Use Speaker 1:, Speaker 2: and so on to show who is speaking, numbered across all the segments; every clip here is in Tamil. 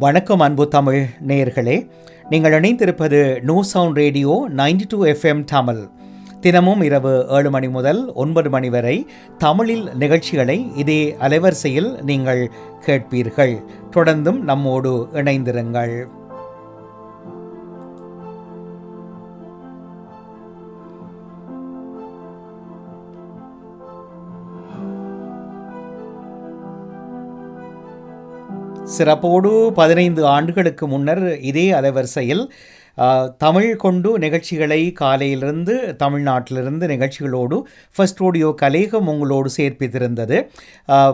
Speaker 1: வணக்கம் அன்பு தமிழ் நேயர்களே. நீங்கள் இணைந்திருப்பது new sound radio 92 two FM Tamil. தினமும் இரவு ஏழு மணி முதல் ஒன்பது மணி வரை தமிழில் நிகழ்ச்சிகளை இதே அலைவரிசையில் நீங்கள் கேட்பீர்கள். தொடர்ந்தும் நம்மோடு இணைந்திருங்கள். சிறப்போடு பதினைந்து ஆண்டுகளுக்கு முன்னர் இதே அலைவரிசையில் தமிழ் கொண்டு நிகழ்ச்சிகளை காலையிலிருந்து தமிழ்நாட்டிலிருந்து நிகழ்ச்சிகளோடு ஃபர்ஸ்ட் ஆடியோ கலேகம் உங்களோடு சேர்ப்பித்திருந்தது.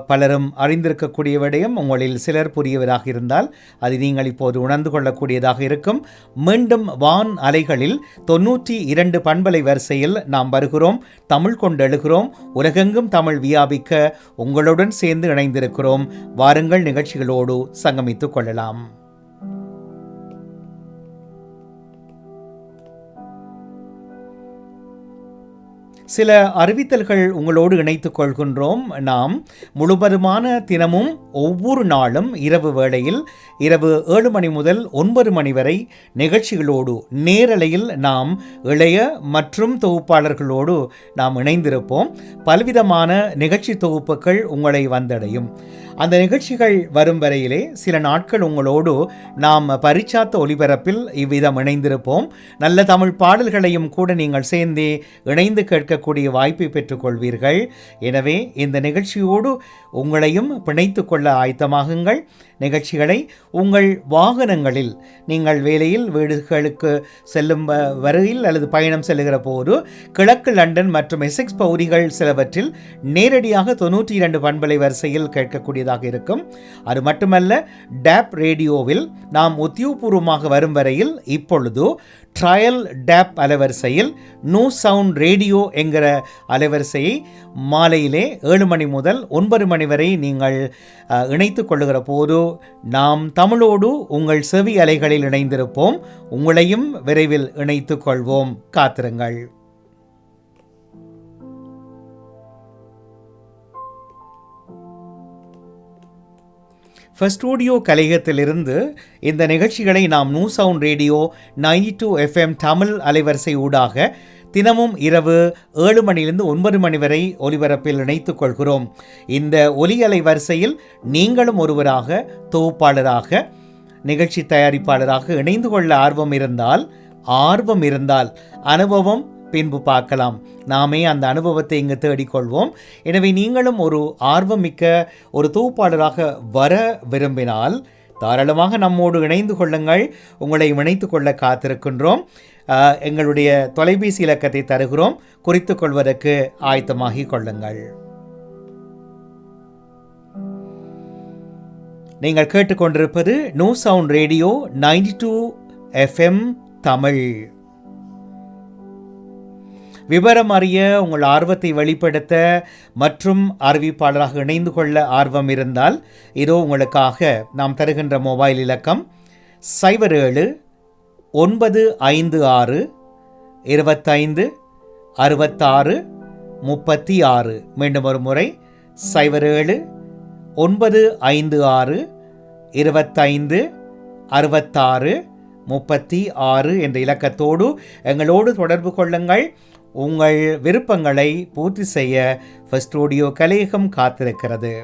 Speaker 1: பலரும் அறிந்திருக்கக்கூடிய விடயம் உங்களில் சிலர் புரியவராக இருந்தால் அது நீங்கள் இப்போது உணர்ந்து கொள்ளக்கூடியதாக இருக்கும். மீண்டும் வான் அலைகளில் தொன்னூற்றி இரண்டு பண்பலை வரிசையில் நாம் வருகிறோம். தமிழ் கொண்டு எழுகிறோம். உலகெங்கும் தமிழ் வியாபிக்க உங்களுடன் சேர்ந்து இணைந்திருக்கிறோம். வாருங்கள் நிகழ்ச்சிகளோடு சங்கமித்துக் கொள்ளலாம். சில அறிவித்தல்கள் உங்களோடு இணைத்துக் கொள்கின்றோம். நாம் முழுவதுமான தினமும் ஒவ்வொரு நாளும் இரவு வேளையில் இரவு ஏழு மணி முதல் ஒன்பது மணி வரை நிகழ்ச்சிகளோடு நேரலையில் நாம் இளைய மற்றும் தொகுப்பாளர்களோடு நாம் இணைந்திருப்போம். பலவிதமான நிகழ்ச்சி தொகுப்புகள் உங்களை வந்தடையும். அந்த நிகழ்ச்சிகள் வரும் வரையிலே சில நாட்கள் உங்களோடு நாம் பரிச்சாத்த ஒலிபரப்பில் இவ்விதம் இணைந்திருப்போம். நல்ல தமிழ் பாடல்களையும் கூட நீங்கள் சேர்ந்து இணைந்து கேட்கக்கூடிய வாய்ப்பை பெற்றுக்கொள்வீர்கள். எனவே இந்த நிகழ்ச்சியோடு உங்களையும் பிணைத்து கொள்ள ஆயத்தமாகுங்கள். நிகழ்ச்சிகளை உங்கள் வாகனங்களில் நீங்கள் வேலையில் வீடுகளுக்கு செல்லும் வ- வரையில் அல்லது பயணம் செல்லுகிற போது கிழக்கு லண்டன் மற்றும் எசெக்ஸ் பகுதிகள் சிலவற்றில் நேரடியாக தொண்ணூற்றி இரண்டு பண்பலை வரிசையில் கேட்கக்கூடியதாக இருக்கும். அது மட்டுமல்ல டேப் ரேடியோவில் நாம் உத்தியோகபூர்வமாக வரும் வரையில் இப்பொழுது ட்ரயல் டேப் அலைவரிசையில் நூ சவுண்ட் ரேடியோ என்கிற அலைவரிசையை மாலையிலே ஏழு மணி முதல் ஒன்பது மணி வரை நீங்கள் இணைத்து இணைத்துக் கொள்ளுகிற போது நாம் தமிழோடு உங்கள் செவி அலைகளில் இணைந்திருப்போம். உங்களையும் விரைவில் இணைத்துக் கொள்வோம். காத்திருங்கள். ஃபர்ஸ்ட் ஆடியோ கலையகத்திலிருந்து இந்த நிகழ்ச்சிகளை நாம் new sound radio 92 two FM Tamil அலைவரிசை ஊடாக தினமும் இரவு ஏழு மணியிலிருந்து ஒன்பது மணி வரை ஒலிபரப்பில் இணைத்துக் கொள்கிறோம். இந்த ஒலியலை வரிசையில் நீங்களும் ஒருவராக தொகுப்பாளராக நிகழ்ச்சி தயாரிப்பாளராக இணைந்து கொள்ள ஆர்வம் இருந்தால் ஆர்வம் இருந்தால் அனுபவம் பின்பு பார்க்கலாம். நாமே அந்த அனுபவத்தை இங்கு தேடிக்கொள்வோம். எனவே நீங்களும் ஒரு ஆர்வமிக்க ஒரு தொகுப்பாளராக வர விரும்பினால் தாராளமாக நம்மோடு இணைந்து கொள்ளுங்கள். உங்களை இணைத்து கொள்ள காத்திருக்கின்றோம். எங்களுடைய தொலைபேசி இலக்கத்தை தருகிறோம். குறித்து கொள்வதற்கு ஆயத்தமாகிக் கொள்ளுங்கள். நீங்கள் கேட்டுக்கொண்டிருப்பது no sound radio 92 two FM Tamil. விவரம் அறிய உங்கள் ஆர்வத்தை வெளிப்படுத்த மற்றும் அறிவிப்பாளராக இணைந்து கொள்ள ஆர்வம் இருந்தால் இதோ உங்களுக்காக நாம் தருகின்ற மொபைல் இலக்கம் சைபர் ஏழு ஒன்பது ஐந்து ஆறு இருபத்தைந்து அறுபத்தாறு முப்பத்தி ஆறு. மீண்டும் ஒரு முறை சைபர் ஏழு ஒன்பது ஐந்து ஆறு இருபத்தைந்து அறுபத்தாறு முப்பத்தி ஆறு என்ற இலக்கத்தோடு எங்களோடு தொடர்பு கொள்ளுங்கள். உங்கள் விருப்பங்களை பூர்த்தி செய்ய ஃபர்ஸ்ட் ஸ்டூடியோ கலையகம் காத்திருக்கிறது.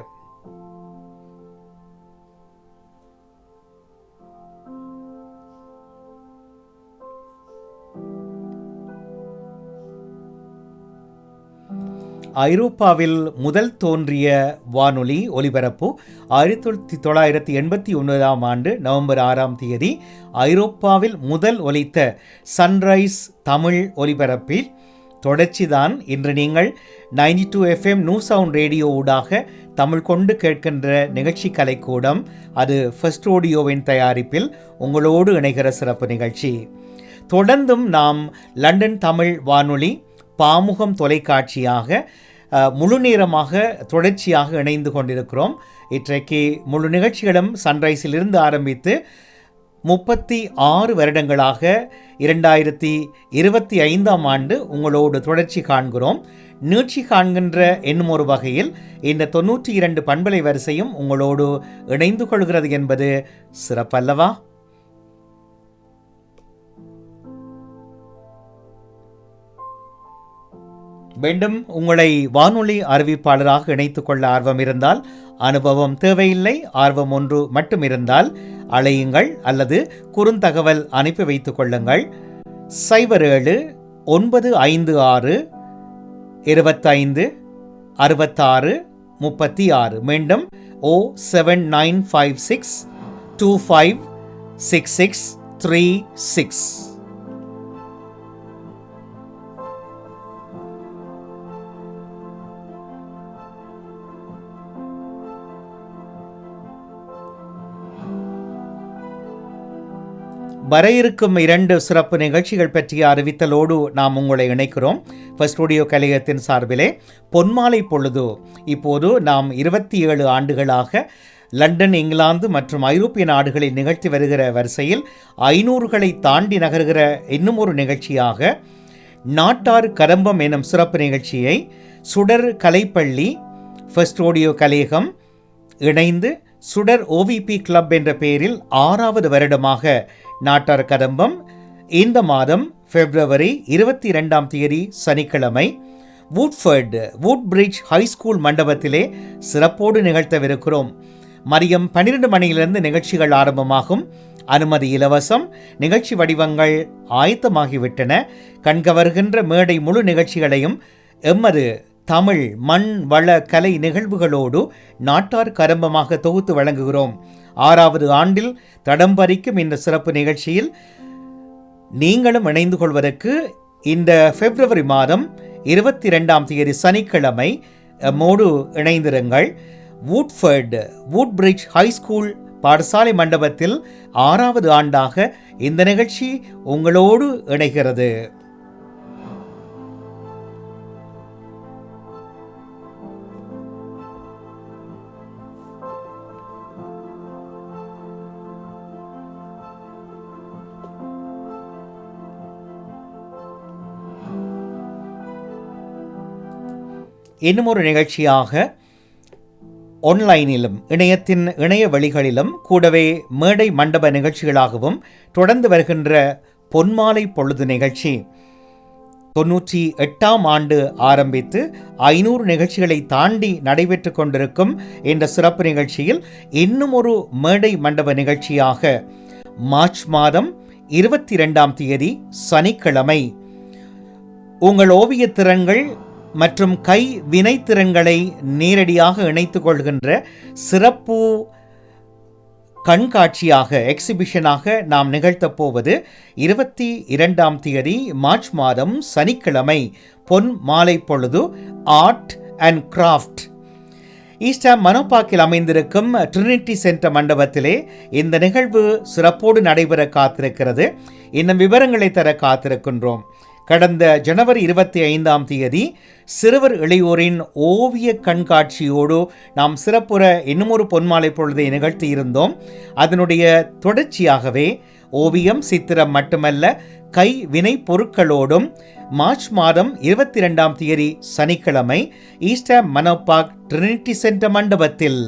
Speaker 1: ஐரோப்பாவில் முதல் தோன்றிய வானொலி ஒலிபரப்பு ஆயிரத்தி தொள்ளாயிரத்தி எண்பத்தி ஒன்பதாம் ஆண்டு நவம்பர் ஆறாம் தேதி ஐரோப்பாவில் முதல் ஒலித்த சன்ரைஸ் தமிழ் ஒலிபரப்பில். தொடர்ச்சிதான் இன்று நீங்கள் 92 two FM new sound radio ஊடாக தமிழ் கொண்டு கேட்கின்ற நிகழ்ச்சி கலைக்கூடம் அது ஃபர்ஸ்ட் ஆடியோவின் தயாரிப்பில் உங்களோடு இணைகிற சிறப்பு நிகழ்ச்சி. தொடர்ந்தும் நாம் லண்டன் தமிழ் வானொலி பாமுகம் தொலைக்காட்சியாக முழுநேரமாக தொடர்ச்சியாக இணைந்து கொண்டிருக்கிறோம். இன்றைக்கு முழு நிகழ்ச்சிகளும் சன்ரைஸிலிருந்து ஆரம்பித்து முப்பத்தி ஆறு வருடங்களாக இரண்டாயிரத்தி இருபத்தி ஐந்தாம் ஆண்டு உங்களோடு தொடர்ச்சி காண்கிறோம். நீட்சி காண்கின்ற என்னும் ஒரு வகையில் இந்த தொன்னூற்றி இரண்டு பண்பலை வரிசையும் உங்களோடு இணைந்து கொள்கிறது என்பது சிறப்பல்லவா? மீண்டும் உங்களை வானொலி அறிவிப்பாளராக இணைத்துக் கொள்ள ஆர்வம் இருந்தால் அனுபவம் தேவையில்லை ஆர்வம் ஒன்று மட்டும் இருந்தால் அழையுங்கள் அல்லது குறுந்தகவல் அனுப்பி வைத்துக் கொள்ளுங்கள். சைபர் ஏழு ஒன்பது ஐந்து ஆறு இருபத்தைந்து அறுபத்தாறு முப்பத்தி ஆறு. மீண்டும் ஓ seven nine five six two five six six three six. வர இருக்கும் இரண்டு சிறப்பு நிகழ்ச்சிகள் பற்றிய அறிவித்தலோடு நாம் உங்களை இணைக்கிறோம். ஃபர்ஸ்ட் ஸ்டுடியோ கலையத்தின் சார்பிலே பொன்மாலை பொழுது. இப்போது நாம் இருபத்தி ஏழு ஆண்டுகளாக லண்டன் இங்கிலாந்து மற்றும் ஐரோப்பிய நாடுகளில் நிகழ்த்தி வருகிற வரிசையில் ஐநூறுகளை தாண்டி நகர்கிற இன்னும் ஒரு நிகழ்ச்சியாக நாட்டார் கதம்பம் எனும் சிறப்பு நிகழ்ச்சியை சுடர் கலைப்பள்ளி ஃபர்ஸ்ட் ஓடியோ கலையகம் இணைந்து சுடர் ஓவிபி கிளப் என்ற பெயரில் ஆறாவது வருடமாக நாட்டார் கதம்பம். இந்த மாதம் பிப்ரவரி இருபத்தி இரண்டாம் தேதி சனிக்கிழமை வூட்ஃபர்டு வூட்பிரிட்ஜ் ஹைஸ்கூல் மண்டபத்திலே சிறப்போடு நிகழ்த்தவிருக்கிறோம். மதியம் பன்னிரண்டு மணியிலிருந்து நிகழ்ச்சிகள் ஆரம்பமாகும். அனுமதி இலவசம். நிகழ்ச்சி வடிவங்கள் ஆயத்தமாகிவிட்டன. கண்கவர்கின்ற மேடை முழு நிகழ்ச்சிகளையும் எம்மது தமிழ் மண் வள கலை நிகழ்வுகளோடு நாட்டார் கரம்பமாக தொகுத்து வழங்குகிறோம். ஆறாவது ஆண்டில் தடம் பறிக்கும் இந்த சிறப்பு நிகழ்ச்சியில் நீங்களும் இணைந்து கொள்வதற்கு இந்த பிப்ரவரி மாதம் இருபத்தி ரெண்டாம் தேதி சனிக்கிழமை மோடு இணைந்திருங்கள். வூட்ஃபர்டு வூட்பிரிட்ஜ் ஹைஸ்கூல் பாடசாலை மண்டபத்தில் ஆறாவது ஆண்டாக இந்த நிகழ்ச்சி உங்களோடு இணைகிறது. இன்னும் ஒரு நிகழ்ச்சியாக ஆன்லைனிலும் இணையத்தின் இணைய வழிகளிலும் கூடவே மேடை மண்டப நிகழ்ச்சிகளாகவும் தொடர்ந்து வருகின்ற பொன்மாலை பொழுது நிகழ்ச்சி தொன்னூற்றி எட்டாம் ஆண்டு ஆரம்பித்து ஐநூறு நிகழ்ச்சிகளை தாண்டி நடைபெற்று கொண்டிருக்கும் இந்த சிறப்பு நிகழ்ச்சியில் இன்னும் ஒரு மேடை மண்டப நிகழ்ச்சியாக மார்ச் மாதம் இருபத்தி ரெண்டாம் தேதி சனிக்கிழமை. உங்கள் ஓவிய திறன்கள் மற்றும் கை வினைத்திறன்களை நேரடியாக இணைத்து கொள்கின்ற சிறப்பு கண்காட்சியாக எக்ஸிபிஷனாக நாம் நிகழ்த்தப் போவது இருபத்தி இரண்டாம் தேதி மார்ச் மாதம் சனிக்கிழமை பொன் மாலை பொழுது ஆர்ட் அண்ட் கிராஃப்ட் ஈஸ்டர் மனோபாக்கில் அமைந்திருக்கும் ட்ரினிட்டி சென்டர் மண்டபத்திலே இந்த நிகழ்வு சிறப்போடு நடைபெற காத்திருக்கிறது. இன்னும் விவரங்களை தர காத்திருக்கின்றோம். கடந்த ஜனவரி இருபத்தி ஐந்தாம் தேதி சிறுவர் இளையோரின் ஓவிய கண்காட்சியோடு நாம் சிறப்புற இன்னுமொரு பொன்மாலை பொழுதை நிகழ்த்தியிருந்தோம் அதனுடைய தொடர்ச்சியாகவே ஓவியம் சித்திரம் மட்டுமல்ல கை வினை பொருட்களோடும் மார்ச் மாதம் இருபத்தி ரெண்டாம் தேதி சனிக்கிழமை ஈஸ்டர் மனோபாக் ட்ரினிட்டி சென்டர் மண்டபத்தில்.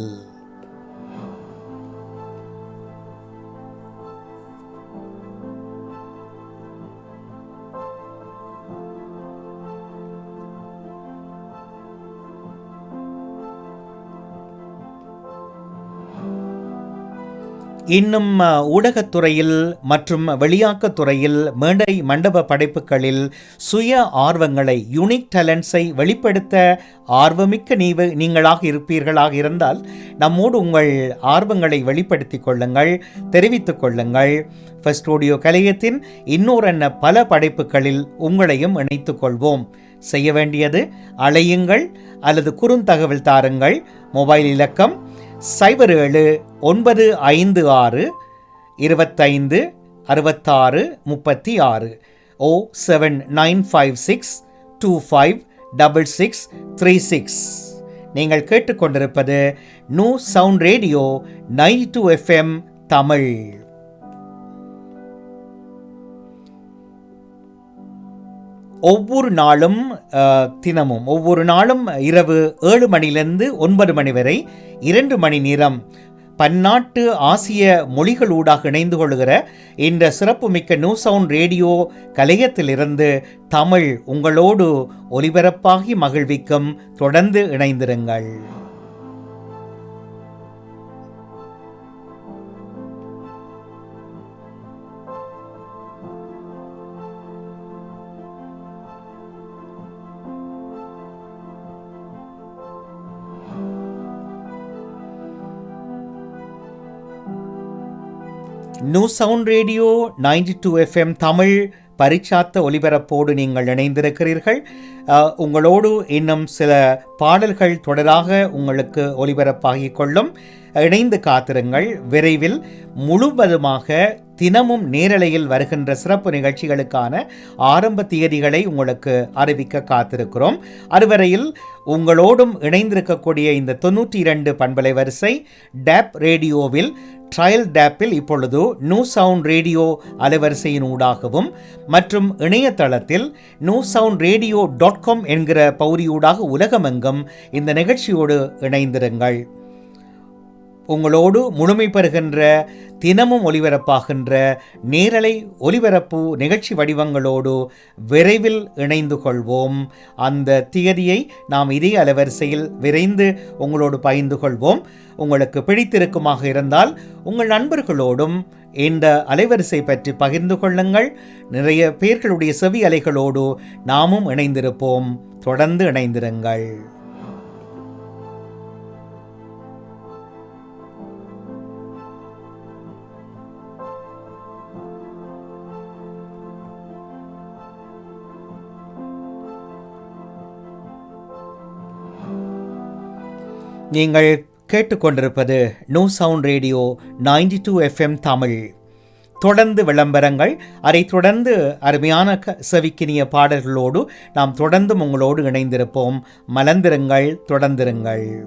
Speaker 1: இன்னும் ஊடகத்துறையில் மற்றும் வெளியாக்கத் துறையில் மேடை மண்டப படைப்புகளில் சுய ஆர்வங்களை யூனிக் டேலண்ட்ஸை வெளிப்படுத்த ஆர்வமிக்க நீ நீங்களாக இருப்பீர்களாக இருந்தால் நம்மோடு உங்கள் ஆர்வங்களை வெளிப்படுத்திக் கொள்ளுங்கள் தெரிவித்துக் கொள்ளுங்கள். ஃபர்ஸ்ட் ஆடியோ கலையத்தின் இன்னொரு பல படைப்புகளில் உங்களையும் இணைத்துக் கொள்வோம். செய்ய வேண்டியது அழையுங்கள் அல்லது குறுந்தகவல் தாருங்கள். மொபைல் இலக்கம் சைபர் ஏழு ஒன்பது ஐந்து ஆறு இருபத்தைந்து அறுபத்தாறு முப்பத்தி ஆறு. ஓ seven nine five six two five double six three six நீங்கள் கேட்டுக்கொண்டிருப்பது new sound radio nine FM Tamil. ஒவ்வொரு நாளும் தினமும் ஒவ்வொரு நாளும் இரவு ஏழு மணிலிருந்து ஒன்பது மணி வரை இரண்டு மணி நேரம் பன்னாட்டு ஆசிய மொழிகளூடாக இணைந்து கொள்கிற இந்த சிறப்புமிக்க நியூ சவுண்ட் ரேடியோ கலையத்திலிருந்து தமிழ் உங்களோடு ஒலிபரப்பாகி மகிழ்விக்கும். தொடர்ந்து இணைந்திருங்கள். New sound radio 92 two FM Tamil பரிச்சாத்த ஒலிபரப்போடு நீங்கள் இணைந்திருக்கிறீர்கள். உங்களோடு இன்னும் சில பாடல்கள் தொடராக உங்களுக்கு ஒலிபரப்பாகிக் கொள்ளும். இணைந்து காத்திருங்கள். விரைவில் முழுவதுமாக தினமும் நேரலையில் வருகின்ற சிறப்பு நிகழ்ச்சிகளுக்கான ஆரம்ப தேதிகளை உங்களுக்கு அறிவிக்க காத்திருக்கிறோம். அதுவரையில் உங்களோடும் இணைந்திருக்கக்கூடிய இந்த தொண்ணூற்றி இரண்டு பண்பலை வரிசை டேப் ரேடியோவில் ட்ரையல் டேப்பில் இப்பொழுது நியூ சவுண்ட் ரேடியோ அலைவரிசையின் ஊடாகவும் மற்றும் இணையதளத்தில் new sound radio dot com என்கிற பௌரியூடாக உலகமெங்கும் இந்த நிகழ்ச்சியோடு இணைந்திருங்கள். உங்களோடு முழுமை பெறுகின்ற தினமும் ஒலிபரப்பாகின்ற நேரலை ஒலிபரப்பு நிகழ்ச்சி வடிவங்களோடு விரைவில் இணைந்து கொள்வோம். அந்த தியதியை நாம் இதே அலைவரிசையில் விரைந்து உங்களோடு பகிர்ந்து கொள்வோம். உங்களுக்கு பிடித்திருக்குமாக இருந்தால் உங்கள் நண்பர்களோடும் இந்த அலைவரிசை பற்றி பகிர்ந்து கொள்ளுங்கள். நிறைய பேர்களுடைய செவி அலைகளோடு நாமும் இணைந்திருப்போம். தொடர்ந்து இணைந்திருங்கள். நீங்கள் கேட்டுக்கொண்டிருப்பது new sound radio 92 two FM Tamil. தொடர்ந்து விளம்பரங்கள் அதை தொடர்ந்து அருமையான க- செவிக்கினிய பாடல்களோடு நாம் தொடர்ந்தும் உங்களோடு இணைந்திருப்போம். மலர்ந்திருங்கள் தொடர்ந்திருங்கள்.